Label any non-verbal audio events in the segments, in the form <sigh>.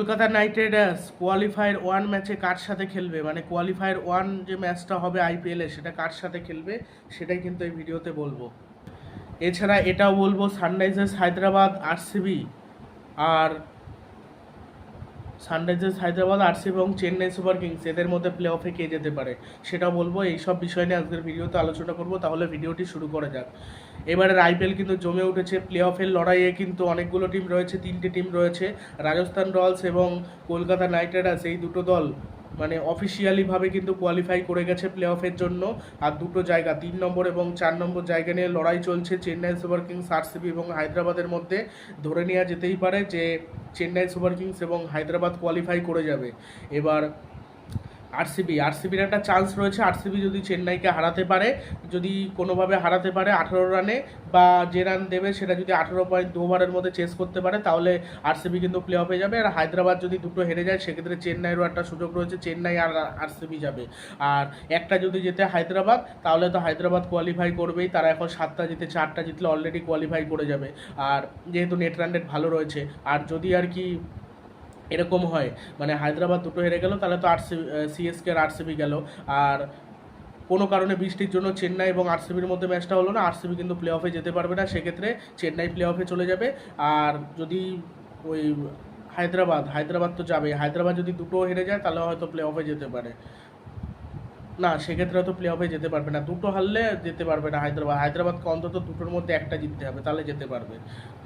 Kolkata knight riders qualifier one ম্যাচে কার সাথে খেলবে? মানে কোয়ালিফায়ার ওয়ান যে ম্যাচটা হবে আইপিএলে সেটা কার সাথে খেলবে? সেটাই কিন্তু এই ভিডিওতে বলব। এছাড়া এটাও বলব সানরাইজার্স হায়দ্রাবাদ আরসিবি আর সানরাইজার্স, হায়দ্রাবাদ আরসিবি এবং চেন্নাই সুপার কিংস এদের মধ্যে প্লে অফে কে যেতে পারে? সেটা বলব এই সব বিষয় নিয়ে আজকের ভিডিওতে আলোচনা করব, তাহলে ভিডিওটি শুরু করা যাক। এবারের আইপিএল কিন্তু জমে উঠেছে প্লে অফের লড়াইয়ে কিন্তু অনেকগুলো টিম রয়েছে, তিনটে টিম রয়েছে, রাজস্থান রয়্যালস এবং কলকাতা নাইট রাইডার্স, এই দুটো দল মানে অফিসিয়ালিভাবে কিন্তু কোয়ালিফাই করে গেছে প্লে অফের জন্য। আর দুটো জায়গা, তিন নম্বর এবং চার নম্বর জায়গা নিয়ে লড়াই চলছে চেন্নাই সুপার কিংস আরসিবি এবং হায়দ্রাবাদের মধ্যে। ধরে নেওয়া যেতেই পারে যে, চেন্নাই সুপার কিংস এবং হায়দ্রাবাদ কোয়ালিফাই করে যাবে। এবার আরসিবি, আরসিবির একটা চান্স রয়েছে। আরসিবি যদি চেন্নাইকে হারাতে পারে, যদি কোনোভাবে হারাতে পারে আঠারো রানে বা যে রান দেবে সেটা যদি আঠারো পয়েন্ট দু ওভারের মধ্যে চেস করতে পারে, তাহলে আরসিবি কিন্তু প্লে অফে যাবে। আর হায়দ্রাবাদ যদি দুটো হেরে যায়, সেক্ষেত্রে চেন্নাইয়েরও একটা সুযোগ রয়েছে, চেন্নাই আর আরসিবি যাবে। আর একটা যদি যেতে হায়দ্রাবাদ, তাহলে তো হায়দ্রাবাদ কোয়ালিফাই করবেই। তারা এখন সাতটা জিতে চারটা জিতলে অলরেডি কোয়ালিফাই করে যাবে। আর যেহেতু নেট রান রেট ভালো রয়েছে, আর যদি আর কি এরকম হয়। মানে হায়দ্রাবাদ দুটো হেরে গেল, তাহলে তো আরসি সিএসকে আর আরসিবি গেল। আর কোনো কারণে বৃষ্টির জন্য চেন্নাই এবং আরসিবির মধ্যে ম্যাচটা হলো না আরসিবি কিন্তু প্লে অফে যেতে পারবে না, সেক্ষেত্রে চেন্নাই প্লে অফে চলে যাবে। আর যদি ওই হায়দ্রাবাদ হায়দ্রাবাদ তো যাবে হায়দ্রাবাদ যদি দুটো হেরে যায়, তাহলে হয়তো প্লে অফে যেতে পারে। না, সেক্ষেত্রে হয়তো প্লে অফে যেতে পারবে না। দুটো হারলে যেতে পারবে না হায়দ্রাবাদ। হায়দ্রাবাদকে অন্তত দুটোর মধ্যে একটা জিততে হবে, তাহলে যেতে পারবে।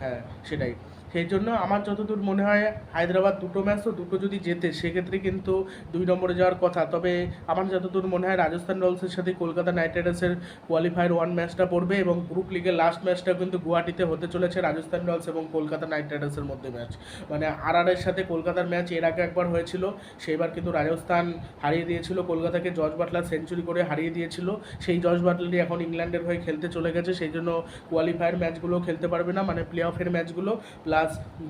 হ্যাঁ সেটাই। সেই জন্য আমার যতদূর মনে হয় হায়দ্রাবাদ দুটো ম্যাচ তো দুটো যদি জেতে, সেক্ষেত্রে কিন্তু দুই নম্বরে যাওয়ার কথা। তবে আমার যতদূর মনে হয় রাজস্থান রয়্যালসের সাথে কলকাতা নাইট রাইডার্সের কোয়ালিফায়ার ওয়ান ম্যাচটা পড়বে এবং গ্রুপ লিগের লাস্ট ম্যাচটা কিন্তু গুয়াহাটিতে হতে চলেছে রাজস্থান রয়্যালস এবং কলকাতা নাইট রাইডার্সের মধ্যে ম্যাচ মানে আর এর সাথে কলকাতার ম্যাচ এর আগে একবার হয়েছিল, সেইবার কিন্তু রাজস্থান হারিয়ে দিয়েছিল, কলকাতাকে জর্জ বাটলার সেঞ্চুরি করে হারিয়ে দিয়েছিল। সেই জর্জ বাটলারই এখন ইংল্যান্ডের হয়ে খেলতে চলে গেছে, সেই জন্য কোয়ালিফায়ার ম্যাচগুলো খেলতে পারবে না মানে প্লে অফের ম্যাচগুলো প্লাস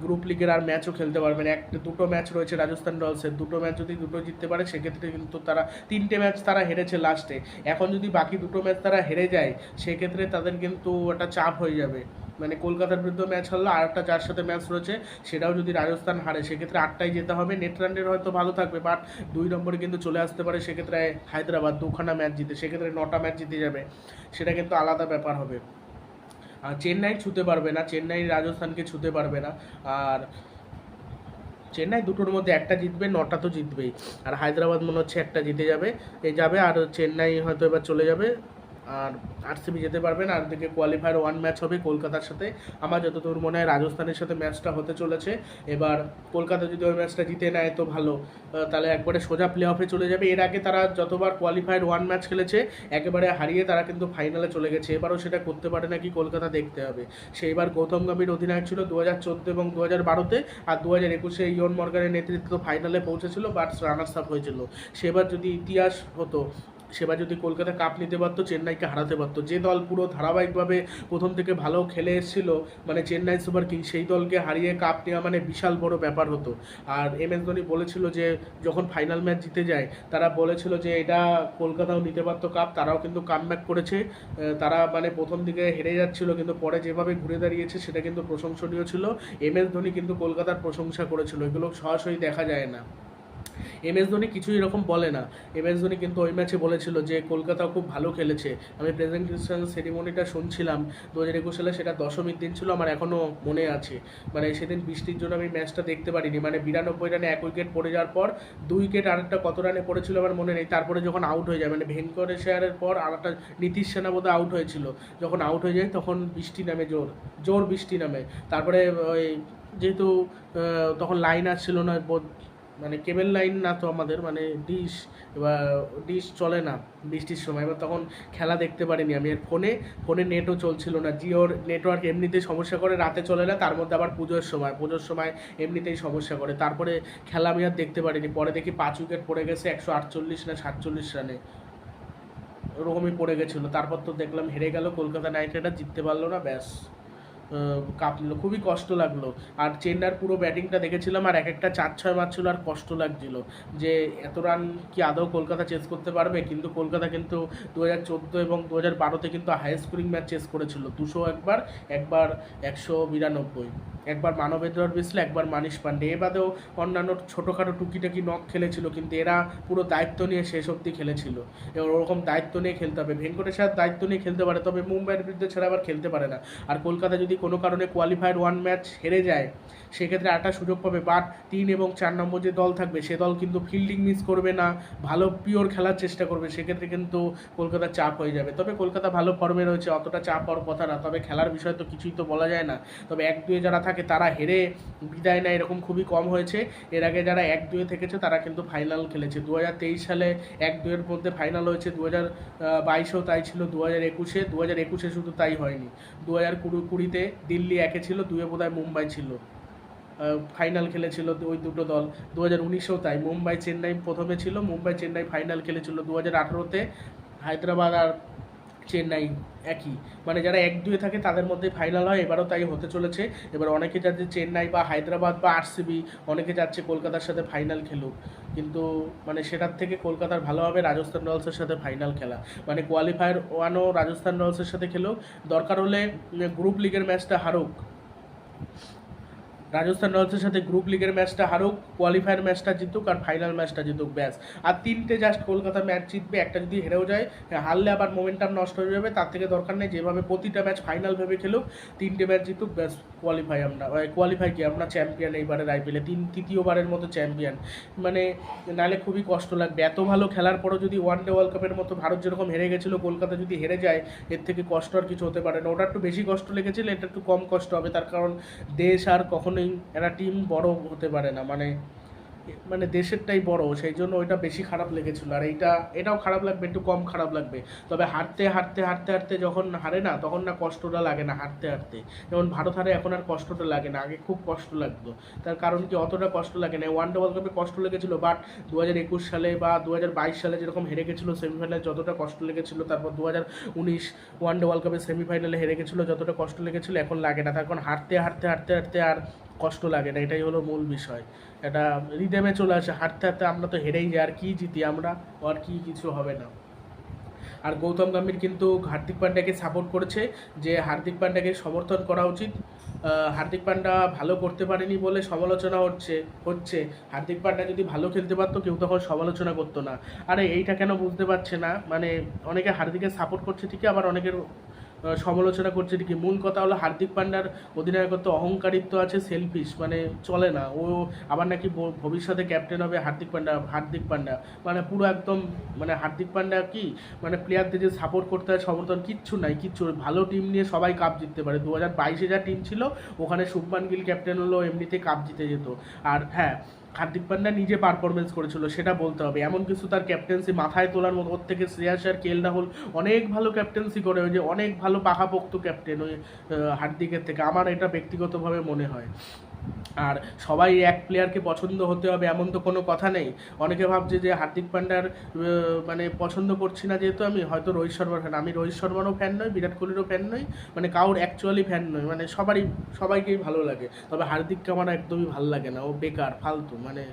গ্রুপ লিগের আর ম্যাচও খেলতে পারবে না। একটা, দুটো ম্যাচ রয়েছে রাজস্থান রয়্যালসের। দুটো ম্যাচ যদি দুটো জিততে পারে, সেক্ষেত্রে কিন্তু তারা তিনটে ম্যাচ তারা হেরেছে লাস্টে এখন যদি বাকি দুটো ম্যাচ তারা হেরে যায়, সেক্ষেত্রে তাদের কিন্তু একটা চাপ হয়ে যাবে। মানে কলকাতার বিরুদ্ধে ম্যাচ হলো আর একটা যার সাথে ম্যাচ রয়েছে, সেটাও যদি রাজস্থান হারে, সেক্ষেত্রে আটটায় যেতে হবে। নেট রানের হয়তো ভালো থাকবে বাট দুই নম্বরে কিন্তু চলে আসতে পারে, সেক্ষেত্রে হায়দ্রাবাদ দুখানা ম্যাচ জিতে, সেক্ষেত্রে নটা ম্যাচ জিতে যাবে। সেটা কিন্তু আলাদা ব্যাপার হবে। চেন্নাই ছুতে পারবে না, চেন্নাই রাজস্থানকে ছুতে পারবে না, আর চেন্নাই দুটোর মধ্যে একটা জিতবে, নটা তো জিতবেই, আর হায়দ্রাবাদ মনে হচ্ছে একটা জিতে যাবে, এ যাবে, আর চেন্নাই হয়তো এবার চলে যাবে আর আরসিবি যেতে পারবে না আর দিকে কোয়ালিফায়ার ওয়ান ম্যাচ হবে কলকাতার সাথে। আমার যতদূর মনে হয় রাজস্থানের সাথে ম্যাচটা হতে চলেছে। এবার কলকাতা যদি ওই ম্যাচটা জিতে নেয় তো ভালো। তাহলে একবারে সোজা প্লে অফে চলে যাবে। এর আগে তারা যতবার কোয়ালিফায়ার ওয়ান ম্যাচ খেলেছে, একেবারে হারিয়ে তারা কিন্তু ফাইনালে চলে গেছে। এবারও সেটা করতে পারে নাকি কলকাতা দেখতে হবে। সেইবার গৌতম গম্ভীর অধিনায়ক ছিল দু হাজার চোদ্দ এবং দু হাজার বারোতে আর দু হাজার একুশে ইয়ন মর্গানের নেতৃত্ব ফাইনালে পৌঁছেছিল বাট রানার্স আপ হয়েছিল। সেবার যদি ইতিহাস হতো সেবার যদি কলকাতা কাপ নিতে পারতো, চেন্নাইকে হারাতে পারতো। যে দল পুরো ধারাবাহিকভাবে প্রথম থেকে ভালো খেলে এসেছিল মানে চেন্নাই সুপার কিংস সেই দলকে হারিয়ে কাপ নেওয়া মানে বিশাল বড় ব্যাপার হতো। আর এম এস ধোনি বলেছিল যে, যখন ফাইনাল ম্যাচ জিতে যায়, তারা বলেছিল যে, এটা কলকাতাও নিতে পারতো কাপ, তারাও কিন্তু কাম করেছে। তারা মানে প্রথম দিকে হেরে যাচ্ছিল, কিন্তু পরে যেভাবে ঘুরে দাঁড়িয়েছে, সেটা কিন্তু প্রশংসনীয় ছিল। এম এস ধোনি কিন্তু কলকাতার প্রশংসা করেছিল। এগুলো সরাসরি দেখা যায় না। এম এস ধোনি কিছুই এরকম বলে না। এম এস ধোনি কিন্তু ওই ম্যাচে বলেছিল যে কলকাতা খুব ভালো খেলেছে। আমি প্রেজেন্টেশন সেরিমনিটা শুনছিলাম। দু হাজার একুশ সালে সেটা দশমীর দিন ছিল, আমার এখনও মনে আছে। মানে সেদিন বৃষ্টির জন্য আমি ম্যাচটা দেখতে পারিনি। মানে বিরানব্বই রানে এক উইকেট পড়ে যাওয়ার পর দুই উইকেট আরেকটা কত রানে পড়েছিল আমার মনে নেই। তারপরে যখন আউট হয়ে যায় মানে ভেঙ্কটেশ্বরের পর আরেকটা নীতিশ সেনা বোধহয় আউট হয়েছিল। যখন আউট হয়ে যায়, তখন বৃষ্টি নামে জোর জোর বৃষ্টি নামে। তারপরে ওই যেহেতু তখন লাইন আসছিল না মানে কেবল লাইন না তো আমাদের মানে ডিশ, বা ডিশ চলে না, বৃষ্টির সময়। এবার তখন খেলা দেখতে পারিনি আমি আর ফোনে। ফোনে নেটও চলছিল না। জিওর নেটওয়ার্ক এমনিতেই সমস্যা করে, রাতে চলে না, তার মধ্যে আবার পুজোর সময়। পুজোর সময় এমনিতেই সমস্যা করে। তারপরে খেলা আমি আর দেখতে পারিনি। পরে দেখি পাঁচ উইকেট পড়ে গেছে, একশো আটচল্লিশ না সাতচল্লিশ রানে। ওরকমই পড়ে গেছিল। তারপর তো দেখলাম হেরে গেল কলকাতা নাইট রাইডার জিততে পারল না, ব্যাস। কাঁপলো, খুবই কষ্ট লাগল। আর চেন্নার পুরো ব্যাটিংটা দেখেছিলাম আর এক একটা চার ছয় মারছিল আর কষ্ট লাগছিল। যে এত রান কি আদৌ কলকাতা চেস করতে পারবে? কিন্তু কলকাতা কিন্তু দু হাজার চোদ্দ এবং দু হাজার বারোতে কিন্তু হাই স্কোরিং ম্যাচ চেস করেছিল। দুশো একবার একবার একশো বিরানব্বই। একবার মানবেন্দ্র বিসলে, একবার মানিশ পান্ডে। এ বাদেও অন্যান্য ছোটোখাটো টুকিটাকি নক খেলেছিল, কিন্তু এরা পুরো দায়িত্ব নিয়ে শেষ অবধি খেলেছিল। এবার ওরকম দায়িত্ব নিয়ে খেলতে হবে। ভেঙ্কটেশ্বর দায়িত্ব নিয়ে খেলতে পারে, তবে মুম্বাইয়ের বিরুদ্ধে ছাড়া আবার খেলতে পারে না। আর কলকাতা যদি কোনো কারণে কোয়ালিফায়ার ওয়ান ম্যাচ হেরে যায়, সেক্ষেত্রে একটা সুযোগ পাবে। বাট তিন এবং চার নম্বর যে দল থাকবে, সে দল কিন্তু ফিল্ডিং মিস করবে না, ভালো পিওর খেলার চেষ্টা করবে, সেক্ষেত্রে কিন্তু কলকাতার চাপ হয়ে যাবে। তবে কলকাতা ভালো ফর্মে রয়েছে, অতটা চাপ হওয়ার কথা না, তবে খেলার বিষয় তো কিছুই তো বলা যায় না। তবে এক দুয়ে যারা থাকে, তারা হেরে বিদায় নেয়, এরকম খুবই কম হয়েছে। এর আগে যারা এক দুয়ে থেকেছে, তারা কিন্তু ফাইনাল খেলেছে। দু হাজার তেইশ সালে এক দুয়ের মধ্যে ফাইনাল হয়েছে দু হাজার বাইশেও তাই ছিল দু হাজার একুশে দু হাজার একুশে শুধু তাই হয়নি। দু হাজার কুড়ি, কুড়িতে দিল্লি একে ছিল, দুয়ে বোধহয় মুম্বাই ছিল। ফাইনাল খেলেছিল ওই দুটো দল। দু হাজার উনিশেও তাই মুম্বাই চেন্নাই প্রথমে ছিল মুম্বাই চেন্নাই ফাইনাল খেলেছিল। দু হাজার আঠেরোতে হায়দ্রাবাদ আর চেন্নাই একই। মানে যারা এক দুয়ে থাকে, তাদের মধ্যে ফাইনাল হয়। এবারও তাই হতে চলেছে। এবার অনেকে যাচ্ছে চেন্নাই বা হায়দ্রাবাদ বা আরসিবি, অনেকে যাচ্ছে কলকাতার সাথে ফাইনাল খেলুক। কিন্তু মানে সেটার থেকে কলকাতার ভালো হবে রাজস্থান রয়্যালসের সাথে ফাইনাল খেলা। মানে কোয়ালিফায়ার ওয়ানও রাজস্থান রয়্যালসের সাথে খেলুক। দরকার হলে গ্রুপ লিগের ম্যাচটা হারুক। রাজস্থান রয়্যালসের সাথে গ্রুপ লিগের ম্যাচটা হারুক কোয়ালিফায়ার ম্যাচটা জিতুক আর ফাইনাল ম্যাচটা জিতুক, ব্যাস। আর তিনটে জাস্ট কলকাতা ম্যাচ জিতবে, একটা যদি হেরেও যায় হারলে আবার মোমেন্টাম নষ্ট হয়ে যাবে, তার থেকে দরকার নেই যেভাবে প্রতিটা ম্যাচ ফাইনাল ভেবে খেলুক, তিনটে ম্যাচ জিতুক, ব্যাস কোয়ালিফাই আমরা কোয়ালিফাই কি? আমরা চ্যাম্পিয়ন এইবারের আইপিএলে তিন, তৃতীয়বারের মতো চ্যাম্পিয়ন মানে নাহলে খুবই কষ্ট লাগবে। এত ভালো খেলার পরও যদি ওয়ান ডে ওয়ার্ল্ড কাপের মতো ভারত যেরকম হেরে গেছিল, কলকাতা যদি হেরে যায়, এর থেকে কষ্ট আর কিছু হতে পারে না। ওটা একটু বেশি কষ্ট লেগেছিল, এটা একটু কম কষ্ট হবে, তার কারণ দেশ আর কখনোই একটা টিম বড় হতে পারে না মানে মানে দেশেরটাই বড়, সেই জন্য ওইটা বেশি খারাপ লেগেছিল, আর এইটা, এটাও খারাপ লাগবে, একটু কম খারাপ লাগবে, তবে হারতে হারতে হারতে হারতে যখন হারে না, তখন না কষ্টটা লাগে না, হারতে হারতে, যেমন ভারত হারে এখন আর কষ্টটা লাগে না, আগে খুব কষ্ট লাগতো, তার কারণ কি অতটা কষ্ট লাগে না ওয়ান ডে ওয়ার্ল্ড কাপে কষ্ট লেগেছিল বাট দু হাজার একুশ সালে বা দু হাজার বাইশ সালে যেরকম হেরে গেছিল সেমিফাইনালে যতটা কষ্ট লেগেছিল, তারপর দু হাজার উনিশ ওয়ান ডে ওয়ার্ল্ড কাপে সেমিফাইনালে হেরে গেছিল, যতটা কষ্ট লেগেছিল, এখন লাগে না, তার কারণ হারতে হারতে হারতে হারতে, আর কষ্ট লাগে না, এটাই হলো মূল বিষয়। এটা রিদেমে চলে আসে, হাঁটতে হাঁটতে আমরা তো হেরেই যাই, আর কি জিতি আমরা, আর কি কিছু হবে না। আর গৌতম গম্ভীর কিন্তু হার্দিক পান্ড্যাকে সাপোর্ট করেছে যে হার্দিক পান্ড্যাকে সমর্থন করা উচিত। হার্দিক পান্ডা ভালো করতে পারেনি বলে সমালোচনা হচ্ছে হচ্ছে। হার্দিক পান্ডা যদি ভালো খেলতে পারতো, কেউ তখন সমালোচনা করতো না। আরে এইটা কেন বুঝতে পারছে না? মানে অনেকে হার্দিকের সাপোর্ট করছে ঠিকই, আবার অনেকের সমালোচনা করছে ঠিকই। মূল কথা হলো হার্দিক পান্ডার অধিনায়কত্ব, অহংকারিত্ব আছে সেলফিশ মানে চলে না। ও আবার নাকি ভবিষ্যতে ক্যাপ্টেন হবে হার্দিক পান্ডা হার্দিক পান্ডা। মানে পুরো একদম মানে হার্দিক পান্ডা কি মানে প্লেয়ারদের যে সাপোর্ট করতে হয়, সমর্থন কিচ্ছু নাই, কিচ্ছু ভালো টিম নিয়ে সবাই কাপ জিততে পারে। দু হাজার বাইশে যা টিম ছিল, ওখানে শুভমান গিল ক্যাপ্টেন হলো এমনিতে কাপ জিতে যেত। আর হ্যাঁ হার্দিক পান্ডা নিজে পারফরমেন্স করেছিল, সেটা বলতে হবে। এমন কিছু তার ক্যাপ্টেন্সি মাথায় তোলার মতো ওর থেকে শ্রেয়াস আর কেল রাহুল অনেক ভালো ক্যাপ্টেন্সি করে, ওই যে অনেক ভালো পাকাপোক্ত ক্যাপ্টেন ওই হার্দিকের থেকে। আমার এটা ব্যক্তিগতভাবে মনে হয়। আর সবাই এক প্লেয়ারকে পছন্দ হতে হবে এমন তো কোনো কথা নেই। অনেকে ভাবছে যে হার্দিক পান্ডার মানে পছন্দ করছি না যেহেতু আমি, হয়তো রোহিত শর্মার ফ্যান আমি রোহিত শর্মারও ফ্যান নই, বিরাট কোহলিরও ফ্যান নই মানে কাউর অ্যাকচুয়ালি ফ্যান নই মানে সবারই, সবাইকেই ভালো লাগে। তবে হার্দিককে আমার একদমই ভালো লাগে না, ও বেকার, ফালতু মানে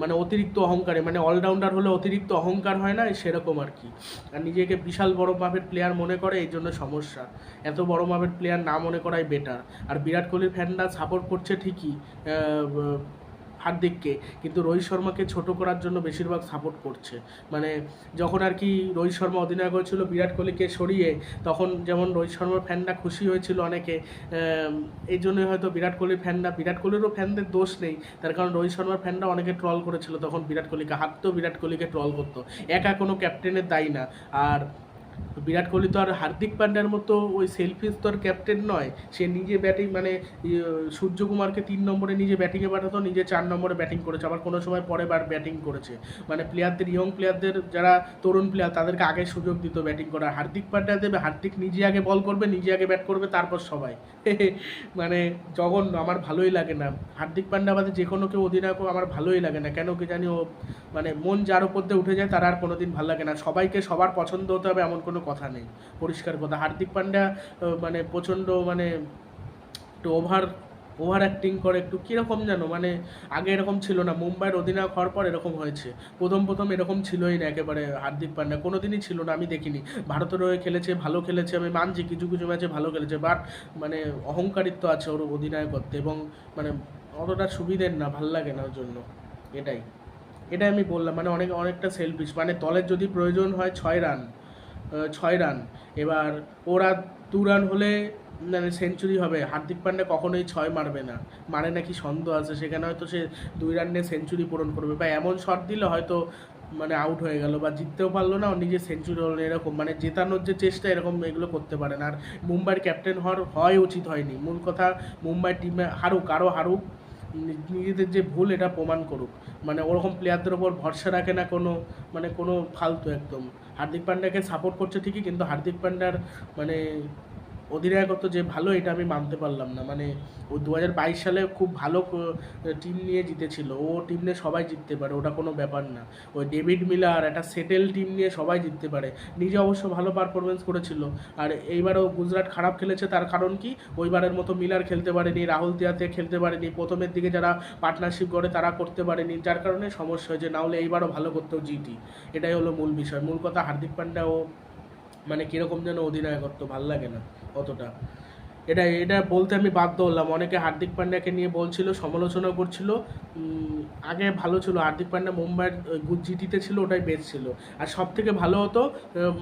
মানে অতিরিক্ত অহংকারে মানে অলরাউন্ডার হলে অতিরিক্ত অহংকার হয় না, সেরকম আর কি। আর নিজেকে বিশাল বড় মাপের প্লেয়ার মনে করে, এই জন্য সমস্যা। এত বড় মাপের প্লেয়ার না মনে করাই বেটার আর বিরাট কোহলির ফ্যানরা সাপোর্ট করছে ঠিকই হার্দিককে, কিন্তু রোহিত শর্মাকে ছোট করার জন্য বেশিরভাগ সাপোর্ট করছে। মানে যখন আর কি রোহিত শর্মা অধিনায়ক হয়েছিল, বিরাট কোহলিকে সরিয়ে তখন যেমন রোহিত শর্মার ফ্যানরা খুশি হয়েছিল অনেকে এই জন্যই হয়তো বিরাট কোহলির ফ্যানরা বিরাট কোহলিরও ফ্যানদের দোষ নেই। তার কারণ রোহিত শর্মার ফ্যানরা অনেকে ট্রল করেছিল, তখন বিরাট কোহলিকে হাঁটতেও বিরাট কোহলিকে ট্রল করতো। একা কোনো ক্যাপ্টেনের দায়ী না। আর বিরাট কোহলি তো আর হার্দিক পান্ডার মতো ওই সেলফিস তো আর ক্যাপ্টেন নয়। সে নিজে ব্যাটিং মানে ইয়ে, সূর্যকুমারকে তিন নম্বরে নিজে ব্যাটিংয়ে পাঠাতো নিজে চার নম্বরে ব্যাটিং করেছে। আবার কোনো সময় পরে বার ব্যাটিং করেছে। মানে প্লেয়ারদের ইয়ং প্লেয়ারদের যারা তরুণ প্লেয়ার তাদেরকে আগে সুযোগ দিত ব্যাটিং করার। হার্দিক পান্ড্যা দেবে হার্দিক নিজে আগে বল করবে নিজে আগে ব্যাট করবে তারপর সবাই। <laughs> মানে জঘন্য, আমার ভালোই লাগে না। হার্দিক পান্ডা আমাদের যে কোনো কেউ অধিনায়ক আমার ভালোই লাগে না। কেন কি জানি ও মানে মন যার উপর দিয়ে উঠে যায়, তার আর কোনো দিন ভালো লাগে না। সবাইকে সবার পছন্দ হতে হবে এমন কোনো কথা নেই। পরিষ্কার কথা। হার্দিক পান্ডা মানে প্রচণ্ড মানে একটু ওভার ওভার অ্যাক্টিং করে একটু কীরকম যেন? মানে আগে এরকম ছিল না। মুম্বাইয়ের অধিনায়ক হওয়ার পর এরকম হয়েছে। প্রথম প্রথম এরকম ছিলই না একেবারে হার্দিক পান্ডা। কোনো দিনই ছিল না, আমি দেখিনি। ভারতের হয়ে খেলেছে, ভালো খেলেছে, আমি মানছি, কিছু কিছু ম্যাচে ভালো খেলেছে বাট মানে অহংকারিত্ব আছে ওর অধিনায়কত্বে এবং মানে অতটা সুবিধের না, ভালো লাগে না ওর জন্য। এটাই। এটাই আমি বললাম মানে অনেক, অনেকটা সেলফিশ মানে দলের যদি প্রয়োজন হয় ছয় রান ছয় রান এবার ওরা দু রান হলে মানে সেঞ্চুরি হবে। হার্দিক পান্ডে কখনোই ছয় মারবে না। মানে নাকি সন্দেহ আছে, সেখানে হয়তো সে দুই রান নিয়ে সেঞ্চুরি পূরণ করবে। বা এমন শট দিলে হয়তো মানে আউট হয়ে গেল বা জিততেও পারল না নিজে সেঞ্চুরি হলো এরকম। মানে জেতানোর যে চেষ্টা এরকম এগুলো করতে পারে না। আর মুম্বাইয়ের ক্যাপ্টেন হওয়ার হয় উচিত হয়নি। মূল কথা, মুম্বাই টিমে হারুক আরও হারুক নিজেদের যে ভুল এটা প্রমাণ করুক। মানে ওরকম প্লেয়ারদের ওপর ভরসা রাখে না কোনো মানে কোনো ফালতু একদম। হার্দিক পান্ডাকে সাপোর্ট করছে ঠিকই, কিন্তু হার্দিক পান্ডার মানে অধিনায়কত্ব যে ভালো, এটা আমি মানতে পারলাম না। মানে ও দু হাজার বাইশ সালে খুব ভালো টিম নিয়ে জিতেছিল। ও টিম নিয়ে সবাই জিততে পারে, ওটা কোনো ব্যাপার না। ওই ডেভিড মিলার একটা সেটেল টিম নিয়ে সবাই জিততে পারে। নিজে অবশ্য ভালো পারফরমেন্স করেছিল। আর এইবারও গুজরাট খারাপ খেলেছে, তার কারণ কি? ওইবারের মতো মিলার খেলতে পারেনি, রাহুল তিয়াতে খেলতে পারেনি। প্রথমের দিকে যারা পার্টনারশিপ করে, তারা করতে পারেনি। যার কারণে সমস্যা হয়েছে, না হলে এইবারও ভালো করতেও জিটি এটাই হলো মূল বিষয়। মূল কথা, হার্দিক পান্ডা ও মানে কীরকম যেন অধিনায়কত্ব, ভালো লাগে না। অতটা। এটা এটা বলতে আমি বাধ্য হলাম। অনেকে হার্দিক পান্ডাকে নিয়ে বলছিল সমালোচনা করছিল। আগে ভালো ছিল। হার্দিক পান্ডা মুম্বাইয়ের জিটিতে ছিল, ওটাই বেস্ট ছিল। আর সব থেকে ভালো হতো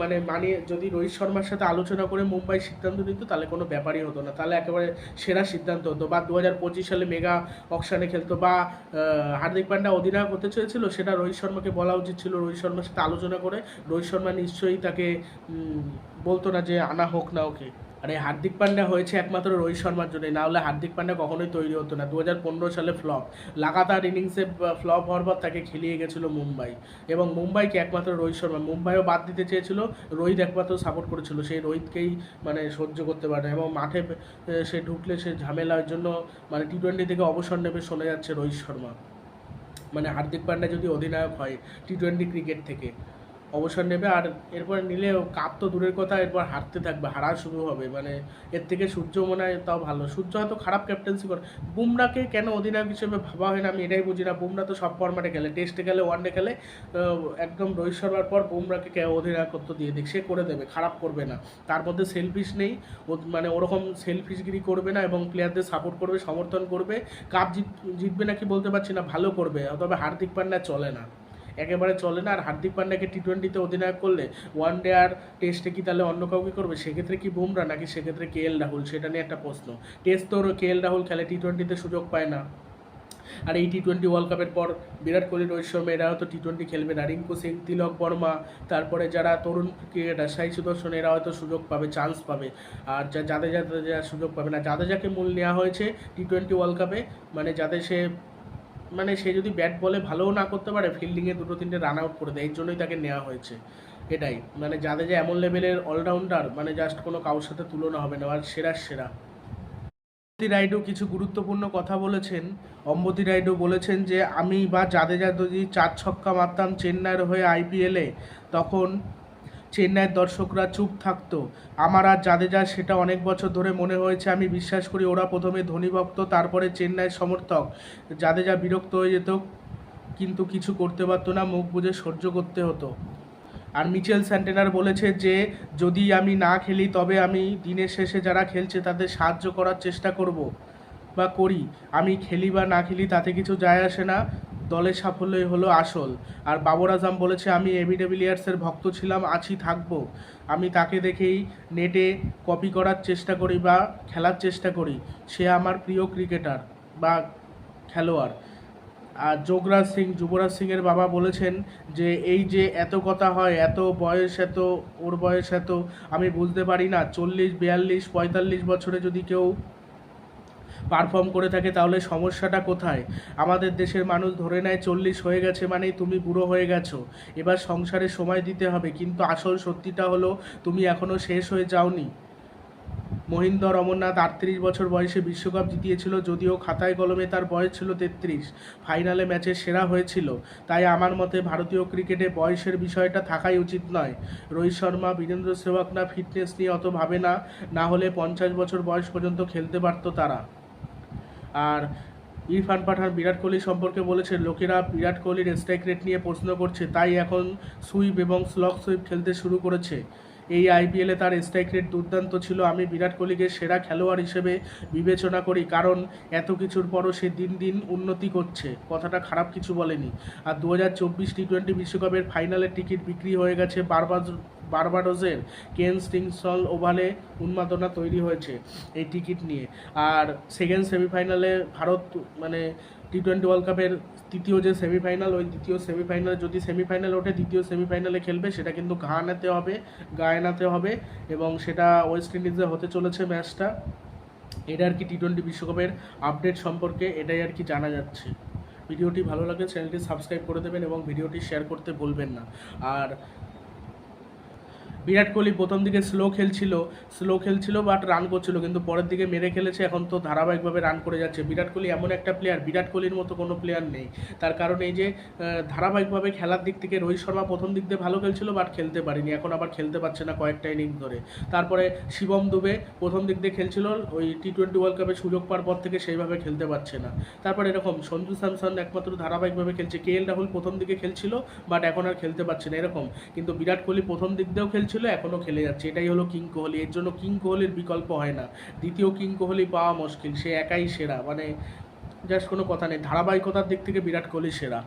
মানে মানে যদি রোহিত শর্মার সাথে আলোচনা করে মুম্বাই সিদ্ধান্ত নিত তাহলে কোনো ব্যাপারই হতো না। তাহলে একেবারে সেরা সিদ্ধান্ত হতো। বা দু হাজার পঁচিশ সালে মেগা অকশানে খেলতো, বা হার্দিক পান্ডা অধিনায়ক হতে চেয়েছিল, সেটা রোহিত শর্মাকে বলা উচিত ছিল। রোহিত শর্মার সাথে আলোচনা করে, রোহিত শর্মা নিশ্চয়ই তাকে বলতো না যে আনা হোক না ওকে। আর এই হার্দিক পান্ডা হয়েছে একমাত্র রোহিত শর্মার জন্য না হলে হার্দিক পান্ডা কখনোই তৈরি হতো না। দু হাজার পনেরো সালে ফ্লপ। লাগাতার ইনিংসে ফ্লপ হওয়ার পর তাকে খেলিয়ে গেছিল মুম্বাই। এবং মুম্বাইকে একমাত্র রোহিত শর্মা। মুম্বাইও বাদ দিতে চেয়েছিল। রোহিত একমাত্র সাপোর্ট করেছিল। সেই রোহিতকেই মানে সহ্য করতে পারে এবং মাঠে সে ঢুকলে সে ঝামেলার জন্য মানে টি টোয়েন্টি থেকে অবসর নেবে শোনা যাচ্ছে রোহিত শর্মা। মানে হার্দিক পান্ডা যদি অধিনায়ক হয় টি টোয়েন্টি ক্রিকেট থেকে। অবসর নেবে আর এরপর নিলে কাপ তো দূরের কথা, এরপর হারতে থাকবে হারা শুরু হবে। মানে এর থেকে সূর্য মনে হয় তাও ভালো। সূর্য হয়তো খারাপ ক্যাপ্টেন্সি করে। বুমরাকে কেন অধিনায়ক হিসেবে ভাবা হয় না আমি এটাই বুঝি না। বুমরা তো সব ফরম্যাটে খেলে টেস্টে খেলে ওয়ানডে খেলে একদম রোহিত শর্মার পর বুমরাকে কে অধিনায়কত্ব দিয়ে দিক, সে করে দেবে, খারাপ করবে না। তার মধ্যে সেলফিশ নেই মানে ওরকম সেলফিশগিরি করবে না এবং প্লেয়ারদের সাপোর্ট করবে, সমর্থন করবে। কাপ জিত, জিতবে নাকি বলতে পারছি না, ভালো করবে, তবে হার্দিক পান্ডা চলে না। একেবারে চলে না। আর হার্দিক পান্ডাকে টি টোয়েন্টিতে অধিনায়ক করলে ওয়ান ডে আর টেস্টে কি তাহলে অন্য কাউকে করবে? সেক্ষেত্রে কি বুমরা নাকি সেক্ষেত্রে কে এল রাহুল? সেটা নিয়ে একটা প্রশ্ন। টেস্ট তো কে এল রাহুল খেলে টি টোয়েন্টিতে সুযোগ পায় না। আর এই টি টোয়েন্টি ওয়ার্ল্ড কাপের পর বিরাট কোহলি, রোহিত শর্মা এরাও তো টি টোয়েন্টি খেলবে না। রিঙ্কু সিং, তিলক বর্মা, তারপরে যারা তরুণ ক্রিকেটার সাই সুদর্শন, এরা হয়তো সুযোগ পাবে চান্স পাবে। আর যা যাদের যাদের সুযোগ পাবে না। যাদের যাকে মূল নেওয়া হয়েছে টি টোয়েন্টি ওয়ার্ল্ড কাপে মানে যাদের সে মানে সে যদি ব্যাট বলে ভালোও না করতে পারে ফিল্ডিংয়ে দুটো তিনটে রান আউট করে দেয়, এর জন্যই তাকে নেওয়া হয়েছে। এটাই। মানে যে এমন লেভেলের অলরাউন্ডার মানে জাস্ট কোনো কারোর সাথে তুলনা হবে না, আর সেরা সেরা। অম্বতী রাইডও কিছু গুরুত্বপূর্ণ কথা বলেছেন। অম্বতী রাইডও বলেছেন যে, আমি বা জাদেজা যদি চার ছক্কা মারতাম চেন্নাইয়ের হয়ে আইপিএলে তখন চেন্নাইয়ের দর্শকরা চুপ থাকতো। আমার আর জাদেজা সেটা অনেক বছর ধরে মনে হয়েছে, আমি বিশ্বাস করি ওরা প্রথমে ধনীভক্ত, তারপরে চেন্নাইয়ের সমর্থক। জাদেজা বিরক্ত হয়ে যেত, কিন্তু কিছু করতে পারতো না, মুখ বুজে সহ্য করতে হতো। আর মিচেল স্যান্টেনার বলেছে যে, যদি আমি না খেলি, তবে আমি দিনের শেষে যারা খেলছে তাদের সাহায্য করার চেষ্টা করব বা করি। আমি খেলি বা না খেলি, তাতে কিছু যায় আসে না। দলের সাফল্যই হলো আসল। আর বাবর আজম বলেছে, আমি এবি ডেভিলিয়ার্সের ভক্ত ছিলাম, আছি, থাকব। আমি তাকে দেখেই নেটে কপি করার চেষ্টা করি বা খেলার চেষ্টা করি। সে আমার প্রিয় ক্রিকেটার বা খেলোয়াড়। আর যোগরাজ সিং, যুবরাজ সিংয়ের বাবা বলেছেন যে, এই যে এত কথা হয়, এত বয়স, এত, ওর বয়স এত, আমি বুঝতে পারি না। চল্লিশ, বিয়াল্লিশ, পঁয়তাল্লিশ বছরে যদি কেউ পারফর্ম করে থাকে, তাহলে সমস্যাটা কোথায়? আমাদের দেশের মানুষ ধরে নেয় চল্লিশ হয়ে গেছে মানেই তুমি বুড়ো হয়ে গেছো। এবার সংসারে সময় দিতে হবে, কিন্তু আসল সত্যিটা হলো তুমি এখনও শেষ হয়ে যাওনি। মহিন্দর অমরনাথ আটত্রিশ বছর বয়সে বিশ্বকাপ জিতিয়েছিল, যদিও খাতায় কলমে তার বয়স ছিল তেত্রিশ। ফাইনালে ম্যাচে সেরা হয়েছিল। তাই আমার মতে ভারতীয় ক্রিকেটে বয়সের বিষয়টা থাকাই উচিত নয়। রোহিত শর্মা, বীরেন্দ্র সেহবাগ না ফিটনেস নিয়ে অত ভাবে না না হলে পঞ্চাশ বছর বয়স পর্যন্ত খেলতে পারতো তারা। আর ইরফান পাঠান, বিরাট কোহলি সম্পর্কে বলেছে লোকেরা বিরাট কোহলির স্ট্রাইক রেট নিয়ে প্রশ্ন করছে, তাই এখন সুইপ এবং স্লক সুইপ খেলতে শুরু করেছে। এই আইপিএলে তার স্ট্রাইক রেট দুর্দান্ত ছিল। আমি বিরাট কোহলিকে সেরা খেলোয়াড় হিসেবে বিবেচনা করি, কারণ এত কিছুর পরও সে দিন দিন উন্নতি করছে। কথাটা খারাপ কিছু বলেনি। আর দু হাজার চব্বিশ টি টোয়েন্টি বিশ্বকাপের ফাইনালের টিকিট বিক্রি হয়ে গেছে বারবার কেন স্টিংসল ওভালে উন্মাদনা তৈরি হয়েছে এই টিকিট নিয়ে। আর সেকেন্ড সেমিফাইনালে ভারত মানে টি টোয়েন্টি ওয়ার্ল্ড কাপের তৃতীয় যে সেমিফাইনাল ওই দ্বিতীয় সেমিফাইনাল যদি সেমিফাইনাল ওঠে, দ্বিতীয় সেমিফাইনালে খেলবে, সেটা কিন্তু ঘানাতে হবে, গায়ানাতে হবে এবং সেটা ওয়েস্ট ইন্ডিজে হতে চলেছে ম্যাচটা। এটা আর কি টি টোয়েন্টি বিশ্বকাপের আপডেট সম্পর্কে এটাই আর কি জানা যাচ্ছে। ভিডিওটি ভালো লাগে চ্যানেলটি সাবস্ক্রাইব করে দেবেন এবং ভিডিওটি শেয়ার করতে ভুলবেন না। আর বিরাট কোহলি প্রথম দিকে স্লো খেলছিল স্লো খেলছিল বাট রান করছিল, কিন্তু পরের দিকে মেরে খেলেছে, এখন তো ধারাবাহিকভাবে রান করে যাচ্ছে। বিরাট কোহলি এমন একটা প্লেয়ার বিরাট কোহলির মতো কোনো প্লেয়ার নেই। তার কারণ এই যে ধারাবাহিকভাবে খেলার দিক থেকে রোহিত শর্মা প্রথম দিক দিয়ে ভালো খেলছিল বাট খেলতে পারেনি, এখন আবার খেলতে পারছে না কয়েকটা ইনিংস ধরে। তারপরে শিবম দুবে প্রথম দিক দিয়ে খেলছিল, ওই টি টোয়েন্টি ওয়ার্ল্ড কাপে সুযোগ পাওয়ার পর থেকে সেইভাবে খেলতে পারছে না। তারপর এরকম সঞ্জু স্যামসন একমাত্র ধারাবাহিকভাবে খেলছে কে এল রাহুল প্রথম দিকে খেলছিল বাট এখন আর খেলতে পারছে না, এরকম। কিন্তু বিরাট কোহলি প্রথম দিক দিয়েও খেলছিল এখনও খেলে যাচ্ছে। এটাই হলো কিং কোহলি। এর জন্য কিং কোহলির বিকল্প হয় না। দ্বিতীয় কিং কোহলি পাওয়া মুশকিল। সে একাই সেরা। মানে জাস্ট কোনো কথা নেই। ধারাবাহিকতার দিক থেকে বিরাট কোহলি সেরা।